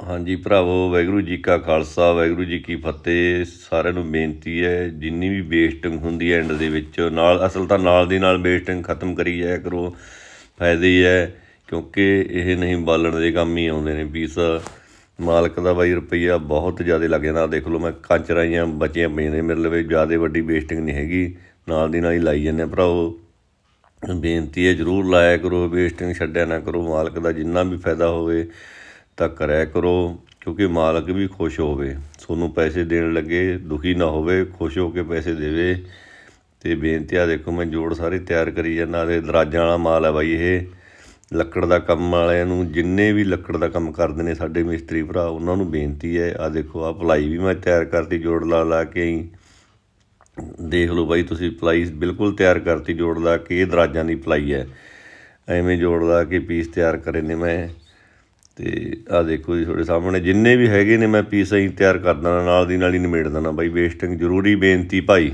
ਹਾਂਜੀ ਭਰਾਵੋ, ਵਾਹਿਗੁਰੂ ਜੀ ਕਾ ਖਾਲਸਾ, ਵਾਹਿਗੁਰੂ ਜੀ ਕੀ ਫਤਿਹ। ਸਾਰਿਆਂ ਨੂੰ ਬੇਨਤੀ ਹੈ, ਜਿੰਨੀ ਵੀ ਵੇਸਟਿੰਗ ਹੁੰਦੀ ਹੈ ਐਂਡ ਦੇ ਵਿੱਚ, ਨਾਲ ਅਸਲ ਤਾਂ ਨਾਲ ਦੀ ਨਾਲ ਵੇਸਟਿੰਗ ਖਤਮ ਕਰੀ ਜਾਇਆ ਕਰੋ। ਫਾਇਦੇ ਹੀ ਹੈ, ਕਿਉਂਕਿ ਇਹ ਨਹੀਂ ਬਾਲਣ ਦੇ ਕੰਮ ਹੀ ਆਉਂਦੇ ਨੇ। ਪੀਸ ਮਾਲਕ ਦਾ ਬਾਈ ਰੁਪਈਆ ਬਹੁਤ ਜ਼ਿਆਦਾ ਲੱਗ ਜਾਂਦਾ। ਦੇਖ ਲਓ, ਮੈਂ ਕਾਂਚਰਾਂ ਜਿਹੀਆਂ ਬਚੀਆਂ ਪਈਆਂ ਨੇ ਮੇਰੇ ਲਵੇ ਜ਼ਿਆਦਾ ਵੱਡੀ ਵੇਸਟਿੰਗ ਨਹੀਂ ਹੈਗੀ। ਨਾਲ ਦੀ ਨਾਲ ਹੀ ਲਾਈ ਜਾਂਦੇ ਆ। ਭਰਾਵੋ, ਬੇਨਤੀ ਹੈ, ਜਰੂਰ ਲਾਇਆ ਕਰੋ ਵੇਸਟਿੰਗ ਛੱਡਿਆ ਨਾ ਕਰੋ। ਮਾਲਕ ਦਾ ਜਿੰਨਾ ਵੀ ਫਾਇਦਾ ਹੋਵੇ ਤਾਂ ਕਰਿਆ ਕਰੋ, ਕਿਉਂਕਿ ਮਾਲਕ ਵੀ ਖੁਸ਼ ਹੋਵੇ। ਤੁਹਾਨੂੰ ਪੈਸੇ ਦੇਣ ਲੱਗੇ, ਦੁਖੀ ਨਾ ਹੋਵੇ, ਖੁਸ਼ ਹੋ ਕੇ ਪੈਸੇ ਦੇਵੇ। ਤੇ ਬੇਨਤੀ ਆ, ਦੇਖੋ, ਮੈਂ ਜੋੜ ਸਾਰੇ ਤਿਆਰ ਕਰੀ ਜਾਂਦਾ, ਤੇ ਦਰਾਜਾਂ ਵਾਲਾ ਮਾਲ ਹੈ ਬਾਈ ਇਹ। ਲੱਕੜ ਦਾ ਕੰਮ ਵਾਲਿਆਂ ਨੂੰ ਜਿੰਨੇ ਵੀ ਲੱਕੜ ਦਾ ਕੰਮ ਕਰਦੇ ਨੇ ਸਾਡੇ ਮਿਸਤਰੀ ਭਰਾ, ਉਹਨਾਂ ਨੂੰ ਬੇਨਤੀ ਹੈ, ਆ ਦੇਖੋ, ਆ ਭਲਾਈ ਵੀ ਮੈਂ ਤਿਆਰ ਕਰਤੀ, ਜੋੜ ਲਾ ਲਾ ਕੇ ਹੀ। ਦੇਖ ਲਓ ਬਾਈ, ਤੁਸੀਂ ਪਲਾਈ ਬਿਲਕੁਲ ਤਿਆਰ ਕਰਤੀ, ਜੋੜ ਲਾ ਕੇ, ਇਹ ਦਰਾਜਾਂ ਦੀ ਪਲਾਈ ਹੈ। ਐਵੇਂ ਜੋੜ ਲਾ ਕੇ ਪੀਸ ਤਿਆਰ ਕਰੇ ਨੇ ਮੈਂ। ਤੇ ਆ ਦੇਖੋ ਜੀ ਤੁਹਾਡੇ ਸਾਹਮਣੇ, ਜਿੰਨੇ ਵੀ ਹੈਗੇ ਨੇ ਮੈਂ ਪੀਸ ਅਸੀਂ ਤਿਆਰ ਕਰ ਦਾਂ ਨਾਲ ਦੀ ਨਾਲ ਹੀ ਨਿਮੇੜ ਦਿੰਦਾ। ਬਾਈ ਵੇਸਟਿੰਗ ਜ਼ਰੂਰੀ ਬੇਨਤੀ ਭਾਈ।